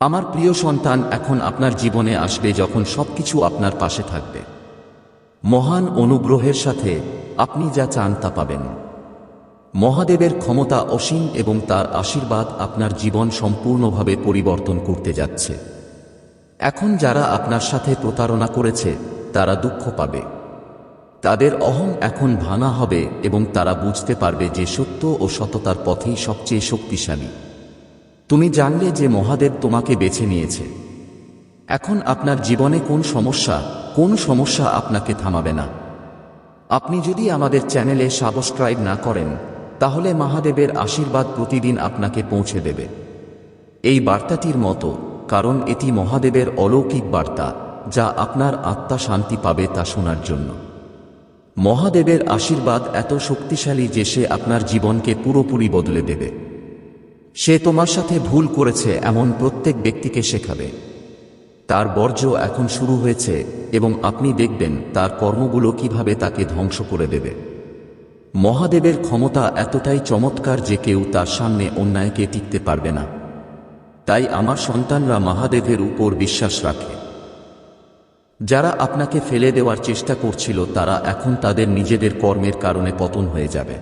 আমার প্রিয় সন্তান এখন আপনার জীবনে আসবে যখন সবকিছু আপনার পাশে থাকবে। মহান অনুগ্রহের সাথে আপনি যা চান তা পাবেন। মহাদেবের ক্ষমতা অসীম এবং তার আশীর্বাদ আপনার জীবন সম্পূর্ণভাবে পরিবর্তন করতে যাচ্ছে। এখন যারা আপনার সাথে প্রতারণা করেছে, তারা দুঃখ পাবে। তাদের অহং এখন ভাঙা হবে এবং তারা বুঝতে পারবে যে সত্য ও সততার পথেই সবচেয়ে শক্তিশালী। তুমি জানলে যে মহাদেব তোমাকে বেছে নিয়েছে। এখন আপনার জীবনে কোন সমস্যা কোন সমস্যা আপনাকে থামাবে না। আপনি যদি আমাদের চ্যানেলে সাবস্ক্রাইব না করেন, তাহলে মহাদেবের আশীর্বাদ প্রতিদিন আপনাকে পৌঁছে দেবে। এই বার্তাটির মতো, কারণ এটি মহাদেবের অলৌকিক বার্তা, যা আপনার আত্মা শান্তি পাবে তা শোনার জন্য। মহাদেবের আশীর্বাদ এত শক্তিশালী যে সে আপনার জীবনকে পুরোপুরি বদলে দেবে। সে তোমার সাথে ভুল করেছে এমন প্রত্যেক ব্যক্তিকে শেখাবে। তার বর্জ্য এখন শুরু হয়েছে এবং আপনি দেখবেন তার কর্মগুলো কীভাবে তাকে ধ্বংস করে দেবে। মহাদেবের ক্ষমতা এতটাই চমৎকার যে কেউ তার সামনে অন্যায়কে টিকতে পারবে না। তাই আমার সন্তানরা মহাদেবের উপর বিশ্বাস রাখে। যারা আপনাকে ফেলে দেওয়ার চেষ্টা করছিল, তারা এখন তাদের নিজেদের কর্মের কারণে পতন হয়ে যাবে।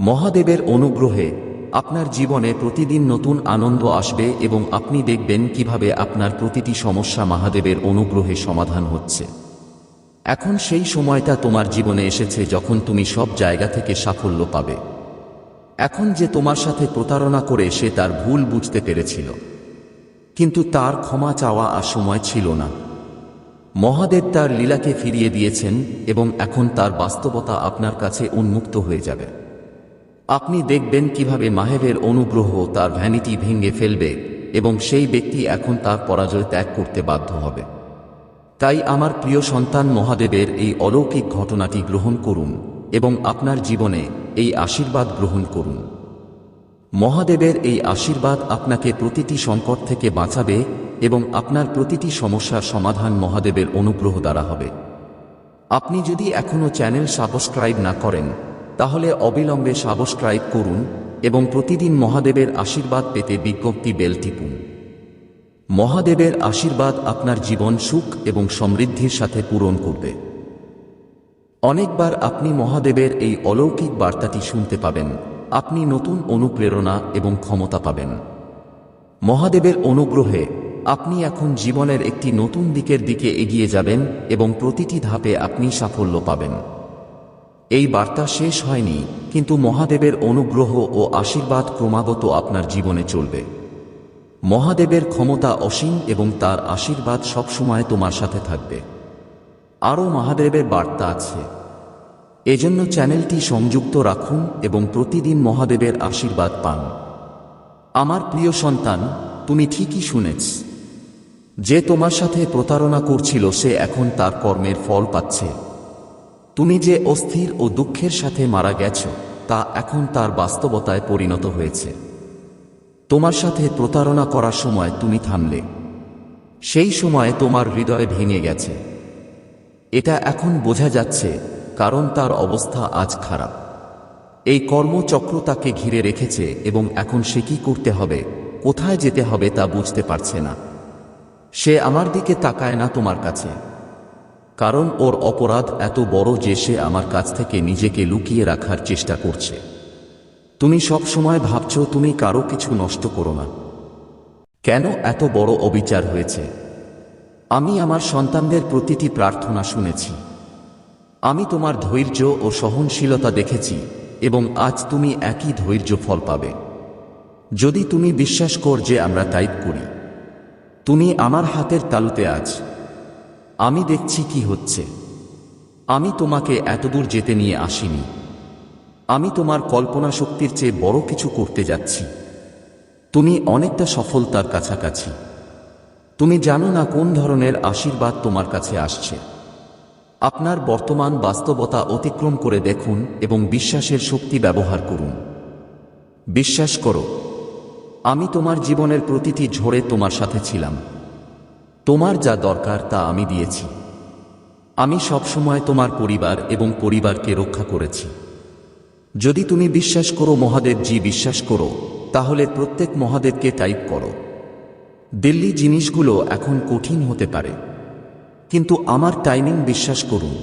মহাদেবের অনুগ্রহে আপনার জীবনে প্রতিদিন নতুন আনন্দ আসবে এবং আপনি দেখবেন কীভাবে আপনার প্রতিটি সমস্যা মহাদেবের অনুগ্রহে সমাধান হচ্ছে। এখন সেই সময়টা তোমার জীবনে এসেছে যখন তুমি সব জায়গা থেকে সাফল্য পাবে। এখন যে তোমার সাথে প্রতারণা করে সে তার ভুল বুঝতে পেরেছিল। কিন্তু তার ক্ষমা চাওয়া আর সময় ছিল না। মহাদেব তার লীলাকে ফিরিয়ে দিয়েছেন এবং এখন তার বাস্তবতা আপনার কাছে উন্মুক্ত হয়ে যাবে। আপনি দেখবেন কীভাবে মাহেবের অনুগ্রহ তার ভ্যানিটি ভেঙে ফেলবে এবং সেই ব্যক্তি এখন তার পরাজয় ত্যাগ করতে বাধ্য হবে। তাই আমার প্রিয় সন্তান মহাদেবের এই অলৌকিক ঘটনাটি গ্রহণ করুন এবং আপনার জীবনে এই আশীর্বাদ গ্রহণ করুন। মহাদেবের এই আশীর্বাদ আপনাকে প্রতিটি সংকট থেকে বাঁচাবে এবং আপনার প্রতিটি সমস্যার সমাধান মহাদেবের অনুগ্রহ দ্বারা হবে। আপনি যদি এখনও চ্যানেল সাবস্ক্রাইব না করেন তাহলে অবিলম্বে সাবস্ক্রাইব করুন এবং প্রতিদিন মহাদেবের আশীর্বাদ পেতে বিজ্ঞপ্তি বেল টিপুন। মহাদেবের আশীর্বাদ আপনার জীবন সুখ এবং সমৃদ্ধির সাথে পূরণ করবে। অনেকবার আপনি মহাদেবের এই অলৌকিক বার্তাটি শুনতে পাবেন। আপনি নতুন অনুপ্রেরণা এবং ক্ষমতা পাবেন। মহাদেবের অনুগ্রহে আপনি এখন জীবনের একটি নতুন দিকের দিকে এগিয়ে যাবেন এবং প্রতিটি ধাপে আপনি সাফল্য পাবেন। এই বার্তা শেষ হয়নি, কিন্তু মহাদেবের অনুগ্রহ ও আশীর্বাদ ক্রমাগত আপনার জীবনে চলবে। মহাদেবের ক্ষমতা অসীম এবং তার আশীর্বাদ সবসময় তোমার সাথে থাকবে। আরও মহাদেবের বার্তা আছে। এজন্য চ্যানেলটি সংযুক্ত রাখুন এবং প্রতিদিন মহাদেবের আশীর্বাদ পান। আমার প্রিয় সন্তান, তুমি ঠিকই শুনেছ। যে তোমার সাথে প্রতারণা করছিল সে এখন তার কর্মের ফল পাচ্ছে। তুমি যে অস্থির ও দুঃখের সাথে মারা গেছ, তা এখন তার বাস্তবতায় পরিণত হয়েছে। তোমার সাথে প্রতারণা করার সময় তুমি থামলে। সেই সময় তোমার হৃদয় ভেঙে গেছে। এটা এখন বোঝা যাচ্ছে, কারণ তার অবস্থা আজ খারাপ। এই কর্মচক্র তাকে ঘিরে রেখেছে এবং এখন সে কি করতে হবে, কোথায় যেতে হবে তা বুঝতে পারছে না। সে আমার দিকে তাকায় না তোমার কাছে। কারণ ওর অপরাধ এত বড় যে সে আমার কাছ থেকে নিজেকে লুকিয়ে রাখার চেষ্টা করছে। তুমি সব সময় ভাবছ তুমি কারও কিছু নষ্ট করো না। কেন এত বড় অবিচার হয়েছে? আমি আমার সন্তানদের প্রতিটি প্রার্থনা শুনেছি। আমি তোমার ধৈর্য ও সহনশীলতা দেখেছি এবং আজ তুমি একই ধৈর্য ফল পাবে। যদি তুমি বিশ্বাস কর যে আমরা টাইপ করি। তুমি আমার হাতের তালুতে আজ আমি দেখছি কি হচ্ছে। আমি তোমাকে এতদূর যেতে নিয়ে আসিনি। আমি তোমার কল্পনা শক্তির চেয়ে বড় কিছু করতে যাচ্ছি। তুমি অনেকটা সফলতার কাছাকাছি। তুমি জানো না কোন ধরনের আশীর্বাদ তোমার কাছে আসছে। আপনার বর্তমান বাস্তবতা অতিক্রম করে দেখুন এবং বিশ্বাসের শক্তি ব্যবহার করুন। বিশ্বাস করো, আমি তোমার জীবনের প্রতিটি ঝড়ে তোমার সাথে ছিলাম। তোমার যা দরকার তা আমি দিয়েছি। আমি সবসময় তোমার পরিবার এবং পরিবারকে রক্ষা করেছি। যদি তুমি বিশ্বাস করো মহাদেব, জি বিশ্বাস করো, তাহলে প্রত্যেক মহাদেবকে টাইপ করো। দিল্লি জিনিসগুলো এখন কঠিন হতে পারে। কিন্তু আমার টাইমিং বিশ্বাস করুন।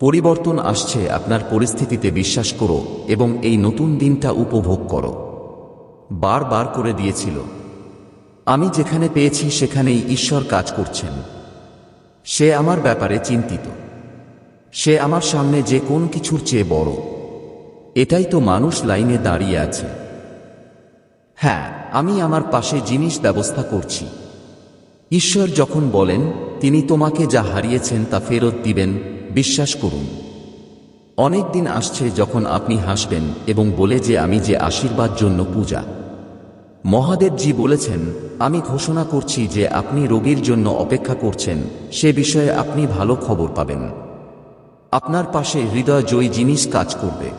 পরিবর্তন আসছে, আপনার পরিস্থিতিতে বিশ্বাস করো এবং এই নতুন দিনটা উপভোগ করো। বার বার করে দিয়েছিল। আমি যেখানে পেয়েছি সেখানেই ঈশ্বর কাজ করছেন। সে আমার ব্যাপারে চিন্তিত। সে আমার সামনে যে কোন কিছুর চেয়ে বড়। এটাই তো মানুষ লাইনে দাঁড়িয়ে আছে। হ্যাঁ আমি আমার পাশে জিনিস ব্যবস্থা করছি। ঈশ্বর যখন বলেন, তিনি তোমাকে যা হারিয়েছেন তা ফেরত দিবেন, বিশ্বাস করুন। অনেক দিন আসছে যখন আপনি হাসবেন এবং বলে যে আমি যে আশীর্বাদ জন্য পূজা। মহাদেবজি বলেছেন, আমি ঘোষণা করছি যে আপনি রোগীর জন্য অপেক্ষা করছেন, সে বিষয়ে আপনি ভালো খবর পাবেন। আপনার পাশে হৃদয় জয়ী জিনিস কাজ করবে।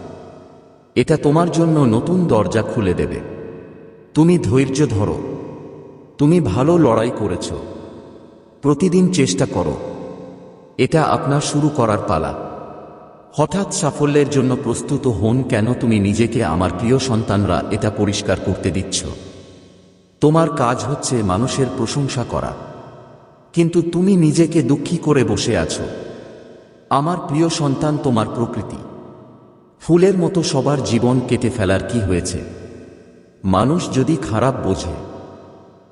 এটা তোমার জন্য নতুন দরজা খুলে দেবে। তুমি ধৈর্য ধরো। তুমি ভালো লড়াই করেছ। প্রতিদিন চেষ্টা করো। এটা আপনার শুরু করার পালা। হঠাৎ সাফল্যের জন্য প্রস্তুত হন কেন তুমি নিজেকে, আমার প্রিয় সন্তানরা, এটা পরিষ্কার করতে দিচ্ছ? তোমার কাজ হচ্ছে মানুষের প্রশংসা করা। কিন্তু তুমি নিজেকে দুঃখী করে বসে আছো। আমার প্রিয় সন্তান, তোমার প্রকৃতি। ফুলের মতো সবার জীবন কেটে ফেলার কি হয়েছে? মানুষ যদি খারাপ বোঝে।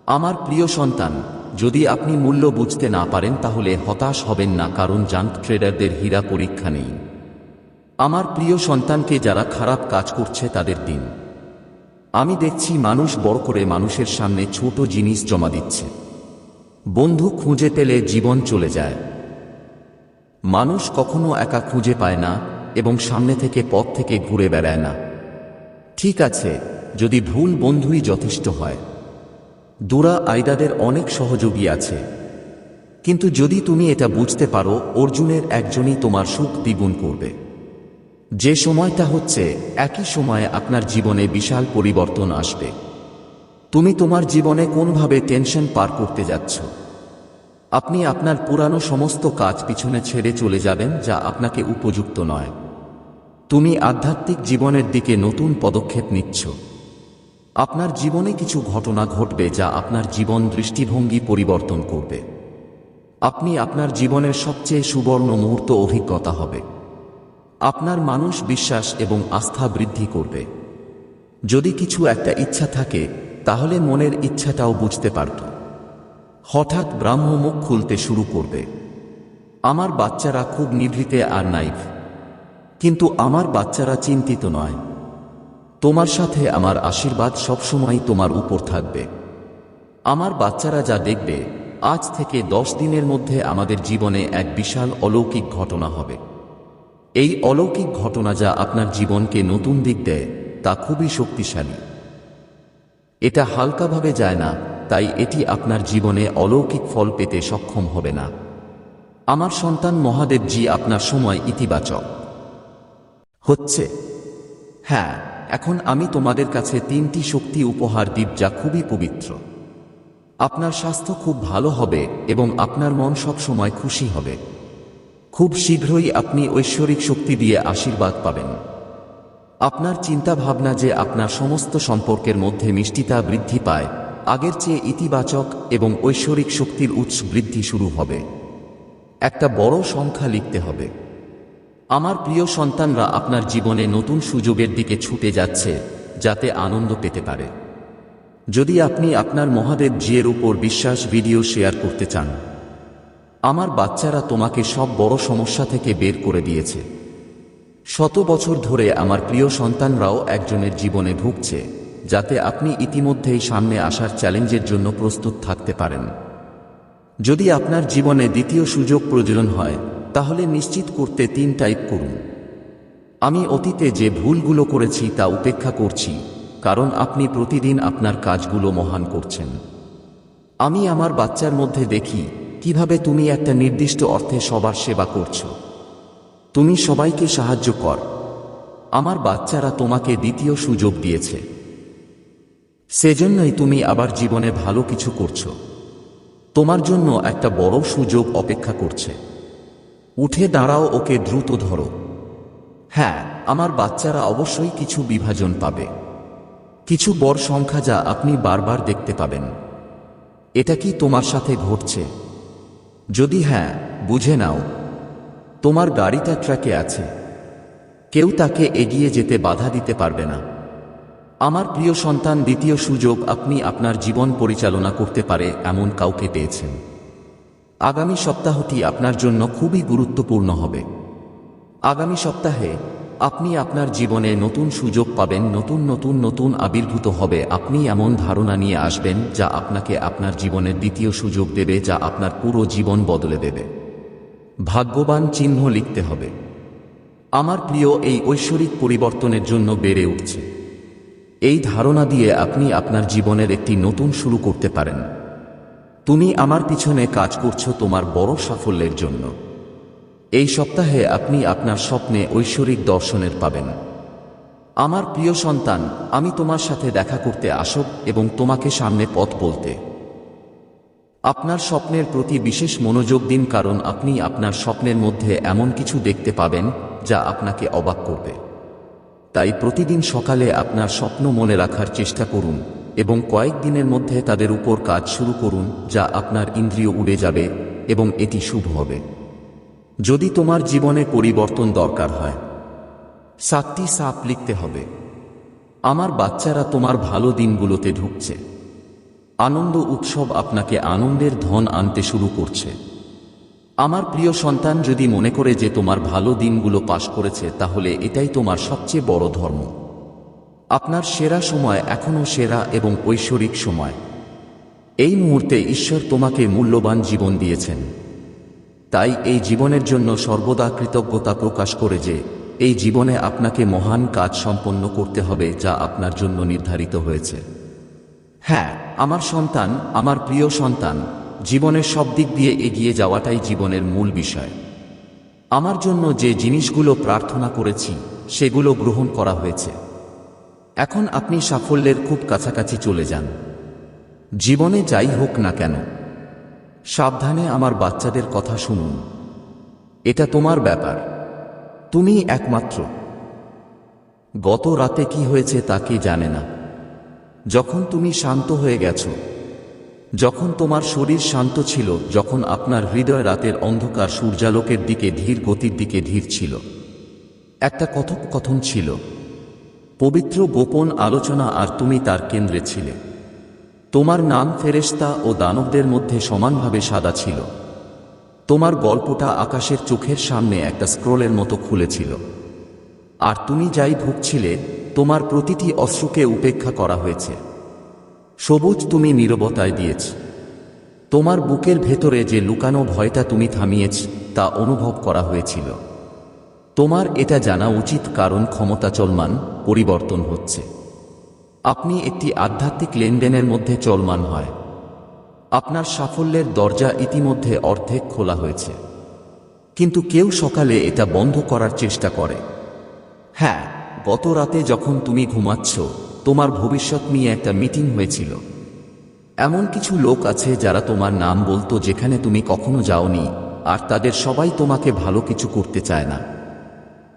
আমার প্রিয় সন্তান, যদি আপনি মূল্য বুঝতে না পারেন, তাহলে হতাশ হবেন না, কারণ জাঙ্ক ট্রেডারদের হীরা পরীক্ষা নেই। আমার প্রিয় সন্তানকে যারা খারাপ কাজ করছে, তাদের দিন। আমি দেখছি মানুষ বড় করে মানুষের সামনে ছোট জিনিস জমা দিচ্ছে। বন্ধু খুঁজে পেলে জীবন চলে যায়। মানুষ কখনো একা খুঁজে পায় না এবং সামনে থেকে পথ থেকে ঘুরে বেড়ায় না। ঠিক আছে, যদি ভুল বন্ধুই যথেষ্ট হয়। দুরা আইদাদের অনেক সহযোগী আছে। কিন্তু যদি তুমি এটা বুঝতে পারো, অর্জুনের একজনই তোমার সুখ দ্বিগুণ করবে। যে সময়টা হচ্ছে, একই সময়ে আপনার জীবনে বিশাল পরিবর্তন আসবে। তুমি তোমার জীবনে কোনভাবে টেনশন পার করতে যাচ্ছ? আপনি আপনার পুরানো সমস্ত কাজ পিছনে ছেড়ে চলে যাবেন, যা আপনাকে উপযুক্ত নয়। তুমি আধ্যাত্মিক জীবনের দিকে নতুন পদক্ষেপ নিচ্ছ। আপনার জীবনে কিছু ঘটনা ঘটবে, যা আপনার জীবন দৃষ্টিভঙ্গি পরিবর্তন করবে। আপনি আপনার জীবনের সবচেয়ে সুবর্ণ মুহূর্ত অভিজ্ঞতা হবে। আপনার মানুষ বিশ্বাস এবং আস্থা বৃদ্ধি করবে। যদি কিছু একটা ইচ্ছা থাকে, তাহলে মনের ইচ্ছাটাও বুঝতে পারত। হঠাৎ ব্রাহ্ম মুখ খুলতে শুরু করবে। আমার বাচ্চারা খুব নিভৃতে আর নাইভ। কিন্তু আমার বাচ্চারা চিন্তিত নয়। তোমার সাথে আমার আশীর্বাদ সবসময় তোমার উপর থাকবে। আমার বাচ্চারা যা দেখবে, আজ থেকে দশ দিনের মধ্যে আমাদের জীবনে এক বিশাল অলৌকিক ঘটনা হবে। এই অলৌকিক ঘটনা যা আপনার জীবনকে নতুন দিক দেয়, তা খুবই শক্তিশালী। এটা হালকাভাবে যায় না, তাই এটি আপনার জীবনে অলৌকিক ফল পেতে সক্ষম হবে না। আমার সন্তান মহাদেবজি আপনার সময় ইতিবাচক। হচ্ছে। হ্যাঁ এখন আমি তোমাদের কাছে তিনটি শক্তি উপহার দ্বীপ যা খুবই পবিত্র। আপনার স্বাস্থ্য খুব ভালো হবে এবং আপনার মন সব সময় খুশি হবে। খুব শীঘ্রই আপনি ঐশ্বরিক শক্তি দিয়ে আশীর্বাদ পাবেন। আপনার চিন্তা ভাবনা যে আপনার সমস্ত সম্পর্কের মধ্যে মিষ্টিতা বৃদ্ধি পায়, আগের চেয়ে ইতিবাচক এবং ঐশ্বরিক শক্তির উৎস বৃদ্ধি শুরু হবে। একটা বড় সংখ্যা লিখতে হবে। আমার প্রিয় সন্তানরা আপনার জীবনে নতুন সুযোগের দিকে ছুটে যাচ্ছে, যাতে আনন্দ পেতে পারে। যদি আপনি আপনার মহাদেব জিয়ের উপর বিশ্বাস ভিডিও শেয়ার করতে চান আমার বাচ্চারা তোমাকে সব বড় সমস্যা থেকে বের করে দিয়েছে। শত বছর ধরে আমার প্রিয় সন্তানরাও একজনের জীবনে ভুগছে, যাতে আপনি ইতিমধ্যেই সামনে আসার চ্যালেঞ্জের জন্য প্রস্তুত থাকতে পারেন। যদি আপনার জীবনে দ্বিতীয় সুযোগ প্রয়োজন হয়, তাহলে নিশ্চিত করতে তিন টাইপ করুন। আমি অতীতে যে ভুলগুলো করেছি তা উপেক্ষা করছি, কারণ আপনি প্রতিদিন আপনার কাজগুলো মহান করছেন। আমি আমার বাচ্চার মধ্যে দেখি কীভাবে তুমি একটা নির্দিষ্ট অর্থে সবার সেবা করছ? তুমি সবাইকে সাহায্য কর। আমার বাচ্চারা তোমাকে দ্বিতীয় সুযোগ দিয়েছে। সেজন্যই তুমি আবার জীবনে ভালো কিছু করছ। তোমার জন্য একটা বড় সুযোগ অপেক্ষা করছে। উঠে দাঁড়াও, ওকে দ্রুত ধরো। হ্যাঁ আমার বাচ্চারা অবশ্যই কিছু বিভাজন পাবে। কিছু বড় সংখ্যা যা আপনি বারবার দেখতে পাবেন। এটা কি তোমার সাথে ঘটছে? যদি হ্যাঁ বুঝে নাও, তোমার গাড়িটা ট্র্যাকে আছে। কেউ তাকে এগিয়ে যেতে বাধা দিতে পারবে না। আমার প্রিয় সন্তান, দ্বিতীয় সুযোগ, আপনি আপনার জীবন পরিচালনা করতে পারে এমন কাউকে পেয়েছেন। আগামী সপ্তাহটি আপনার জন্য খুবই গুরুত্বপূর্ণ হবে। আগামী সপ্তাহে আপনি আপনার জীবনে নতুন সুযোগ পাবেন, নতুন নতুন নতুন আবির্ভূত হবে। আপনি এমন ধারণা নিয়ে আসবেন যা আপনাকে আপনার জীবনের দ্বিতীয় সুযোগ দেবে, যা আপনার পুরো জীবন বদলে দেবে। ভাগ্যবান চিহ্ন লিখতে হবে। আমার প্রিয়, এই ঐশ্বরিক পরিবর্তনের জন্য বেড়ে উঠছে। এই ধারণা দিয়ে আপনি আপনার জীবনের একটি নতুন শুরু করতে পারেন। তুমি আমার পিছনে কাজ করছ তোমার বড় সাফল্যের জন্য। এই সপ্তাহে আপনি আপনার স্বপ্নে ঐশ্বরিক দর্শনের পাবেন। আমার প্রিয় সন্তান, আমি তোমার সাথে দেখা করতে আসব এবং তোমাকে সামনে পথ বলতে। আপনার স্বপ্নের প্রতি বিশেষ মনোযোগ দিন কারণ আপনি আপনার স্বপ্নের মধ্যে এমন কিছু দেখতে পাবেন যা আপনাকে অবাক করবে। তাই প্রতিদিন সকালে আপনার স্বপ্ন মনে রাখার চেষ্টা করুন এবং কয়েকদিনের মধ্যে তাদের উপর কাজ শুরু করুন যা আপনার ইন্দ্রিয় উড়ে যাবে এবং এটি শুভ হবে। যদি তোমার জীবনে পরিবর্তন দরকার হয়। সাতটি সাপ লিখতে হবে। আমার বাচ্চারা তোমার ভালো দিনগুলোতে ঢুকছে। আনন্দ উৎসব আপনাকে আনন্দের ধন আনতে শুরু করছে। আমার প্রিয় সন্তান যদি মনে করে যে তোমার ভালো দিনগুলো পাশ করেছে, তাহলে এটাই তোমার সবচেয়ে বড় ধর্ম। আপনার সেরা সময় এখনও সেরা এবং ঐশ্বরিক সময়। এই মুহূর্তে ঈশ্বর তোমাকে মূল্যবান জীবন দিয়েছেন। তাই এই জীবনের জন্য সর্বদা কৃতজ্ঞতা প্রকাশ করে যে, এই জীবনে আপনাকে মহান কাজ সম্পন্ন করতে হবে যা আপনার জন্য নির্ধারিত হয়েছে। হ্যাঁ আমার সন্তান, আমার প্রিয় সন্তান, জীবনের সব দিক দিয়ে এগিয়ে যাওয়াটাই জীবনের মূল বিষয়। আমার জন্য যে জিনিসগুলো প্রার্থনা করেছি, সেগুলো গ্রহণ করা হয়েছে। এখন আপনি সাফল্যের খুব কাছাকাছি চলে যান। জীবনে যাই হোক না কেন সাবধানে আমার বাচ্চাদের কথা শুনুন। এটা তোমার ব্যাপার। তুমি একমাত্র। গত রাতে কি হয়েছে তা কি জানে না। যখন তুমি শান্ত হয়ে গেছো, যখন তোমার শরীর শান্ত ছিল, যখন আপনার হৃদয় রাতের অন্ধকার সূর্যালোকের দিকে ধীর গতির দিকে ধীর ছিল। একটা কথোপকথন ছিল। পবিত্র গোপন আলোচনা আর তুমি তার কেন্দ্রে ছিলে। তোমার নাম ফেরেশতা ও দানবদের মধ্যে সমানভাবে সাদা ছিল। তোমার গল্পটা আকাশের চোখের সামনে একটা স্ক্রোলের মতো খুলেছিল। আর তুমি যাই ভুগছিলে, তোমার প্রতিটি অশ্রুকে উপেক্ষা করা হয়েছে। সবুজ তুমি নীরবতায় দিয়েছ। তোমার বুকের ভেতরে যে লুকানো ভয়টা তুমি থামিয়েছ, তা অনুভব করা হয়েছিল। তোমার এটা জানা উচিত কারণ ক্ষমতা চলমান পরিবর্তন হচ্ছে। আপনি একটি আধ্যাত্মিক লেনদেনের মধ্যে চলমান হয়। আপনার সাফল্যের দরজা ইতিমধ্যে অর্ধেক খোলা হয়েছে। কিন্তু কেউ সকালে এটা বন্ধ করার চেষ্টা করে। হ্যাঁ গত রাতে যখন তুমি ঘুমাচ্ছ, তোমার ভবিষ্যৎ নিয়ে একটা মিটিং হয়েছিল। এমন কিছু লোক আছে যারা তোমার নাম বলতো যেখানে তুমি কখনো যাওনি, আর তাদের সবাই তোমাকে ভালো কিছু করতে চায় না।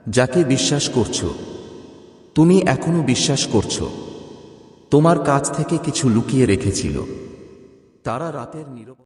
যাকে বিশ্বাস করছ। তুমি এখনও বিশ্বাস করছ। তোমার কাছ থেকে কিছু লুকিয়ে রেখেছিল। তারা রাতের নীরব